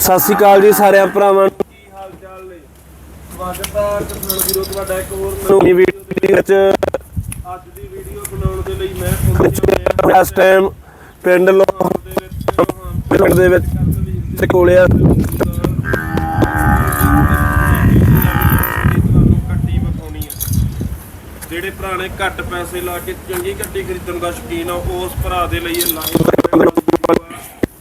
ਸਤਿ ਸ਼੍ਰੀ ਅਕਾਲ ਜੀ ਸਾਰਿਆਂ ਭਰਾਵਾਂ ਨੂੰ। ਕੀ ਹਾਲ ਚਾਲ ਨੇ? ਸਵਾਗਤ ਹੈ ਕਿਸਾਨ ਵੀਰੋ ਤੁਹਾਡਾ ਇੱਕ ਹੋਰ ਨਵੀਂ ਵੀਡੀਓ ਵਿੱਚ। ਅੱਜ ਦੀ ਵੀਡੀਓ ਬਣਾਉਣ ਦੇ ਲਈ ਮੈਂ ਪਹੁੰਚਿਆ ਹਾਂ। ਇਸ ਟਾਈਮ ਪਿੰਡ ਲੋਹਰ ਦੇ ਵਿੱਚ ਪਿੰਡ ਦੇ ਵਿੱਚ ਤੇ ਕੋਲੇ ਆ। ਜਿਹੜੇ ਭਰਾ ਨੇ ਘੱਟ ਪੈਸੇ ਲਾ ਕੇ ਚੰਗੀ ਗੱਡੀ ਖਰੀਦਣ ਦਾ ਸ਼ੌਕੀਨ ਆ ਉਸ ਭਰਾ ਦੇ ਲਈ ਇਹ ਲਾਈਵ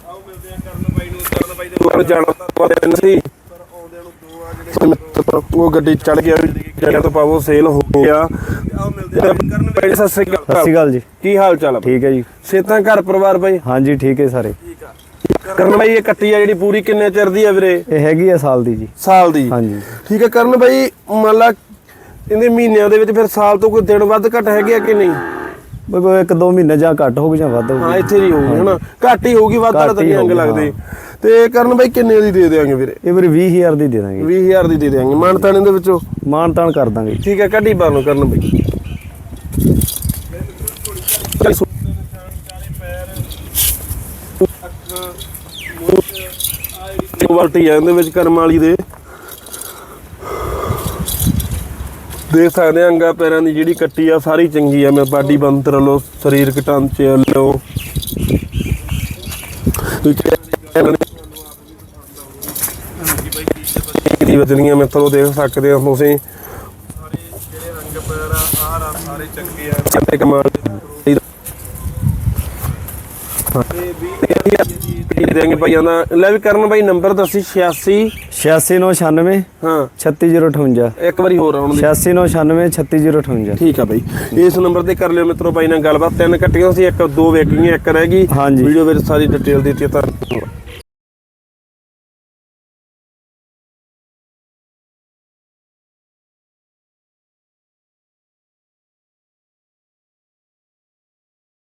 ਆਓ ਮਿਲਦੇ ਆ ਕਰਨ ਬਾਈ ਨੂੰ ਜਾਣਾ ਪੈਣਾ ਸੀ ਪਰ ਆਉਂਦਿਆਂ ਨੂੰ ਦੋ ਆ ਜਿਹੜੇ ਉਹ ਗੱਡੀ ਚੜ ਗਿਆ ਜਗ੍ਹਾ ਤੋਂ ਪਾਵੋ ਸੇਲ ਹੋ ਗਿਆ। ਸਤਿ ਸ੍ਰੀ ਅਕਾਲ। ਜੀ। ਕੀ ਹਾਲ ਚਾਲ ਆ? ਠੀਕ ਹੈ ਜੀ। ਸੇਤਾਂ ਘਰ ਪਰਿਵਾਰ ਬਾਈ? ਹਾਂਜੀ ਠੀਕ ਹੈ ਸਾਰੇ। ਠੀਕ ਆ ਕਰਨ ਬਾਈ ਇਹ ਕੱਟੀ ਆ ਜਿਹੜੀ ਪੂਰੀ ਕਿੰਨੇ ਚਿਰ ਦੀ ਆ ਵੀਰੇ? ਇਹ ਹੈਗੀ ਆ ਸਾਲ ਦੀ ਜੀ। ਸਾਲ ਦੀ। ਹਾਂਜੀ। ਠੀਕ ਹੈ ਕਰਨ ਬਾਈ ਮੰਨ ਲਾ ਇਹਦੇ ਮਹੀਨਿਆਂ ਦੇ ਵਿੱਚ ਫਿਰ ਸਾਲ ਤੋਂ ਕੋਈ ਦਿਨ ਵੱਧ ਘੱਟ ਹੈਗੇ ਆ ਕਿ ਨਹੀਂ? ਬਈ ਕੋਈ ਇੱਕ ਦੋ ਮਹੀਨੇ ਜਾਂ ਘੱਟ ਹੋਊ ਜਾਂ ਵੱਧ ਹਾਂ ਹੋਊ ਇੱਥੇ ਨਹੀਂ ਹੋਊਗੀ ਹਨਾ? ਘੱਟ ਹੀ ਹੋਊਗੀ ਵੱਧ ਵਾਲਾ ਘੱਟ ਤਾਂ ਹੀ ਨਹੀਂ ਅੰਗ ਹੋਊਗੀ, ਲੱਗਦੇ ਤੇ ਕਰਨ ਬਾਈ ਕਿੰਨੇ ਦੀ ਦੇ ਦੇਾਂਗੇ ਵੀਰੇ? ਇਹ ਵੀਰੇ 20000 ਦੀ ਦੇ ਦਾਂਗੇ। 20000 ਦੀ ਦੇ ਦੇਾਂਗੇ ਮਾਨਤਾਣੇ ਦੇ ਵਿੱਚੋਂ? ਮਾਨ ਤਾਨ ਕਰ ਦਾਂਗੇ। ਠੀਕ ਹੈ ਕੱਢੀ ਲਓ ਕਰਨ ਬਾਈ। ਕੁਆਲਟੀ ਆ ਇਹਦੇ ਵਿੱਚ ਕਰਮ ਵਾਲੀ ਦੇ। ਦੇਖ ਸਕਦੇ ਆ ਅੰਗਾ ਪੈਰਾਂ ਦੀ ਜਿਹੜੀ ਕੱਟੀ ਆ ਸਾਰੀ ਚੰਗੀ ਆ। ਮੈਂ ਬਾਡੀ ਬੰਤਰ ਲੋ ਸਰੀਰਕ ਢਾਂਚੇ ਲੋ ਦੀ ਵਜਨੀਆਂ ਮੈਂ ਤੁਹਾਨੂੰ ਦੇਖ ਸਕਦੇ ਹੋ ਤੁਸੀਂ। ਸਾਰੇ ਜਿਹੜੇ ਰੰਗ ਪੈਰ ਆ ਰਾ ਸਾਰੇ ਚੰਗੇ ਆ। ਕਮਾਲ ਤੇ 20 ਦੇਂਗੇ ਭਾਈਆਂ ਦਾ ਲੈ ਵੀ ਕਰਨ ਬਾਈ ਨੰਬਰ ਦੱਸੀ 86 8699 ਹਾਂ। 36058 ਇੱਕ ਵਾਰੀ ਹੋਰ ਆਉਣ ਦੇ। 8699 36058 ਠੀਕ ਆ ਬਾਈ। ਇਸ ਨੰਬਰ ਤੇ ਕਰ ਲਿਓ ਮਿੱਤਰੋ ਨਾਲ ਗੱਲਬਾਤ। ਤਿੰਨ ਕੱਟੀਆਂ ਸੀ ਇੱਕ ਦੋ ਵੇਚ ਗਈਆਂ ਇੱਕ ਰਹਿ ਗਈ। ਵੀਡੀਓ ਵਿੱਚ ਸਾਰੀ ਡਿਟੇਲ ਦਿੱਤੀ ਹੈ ਤਾਂ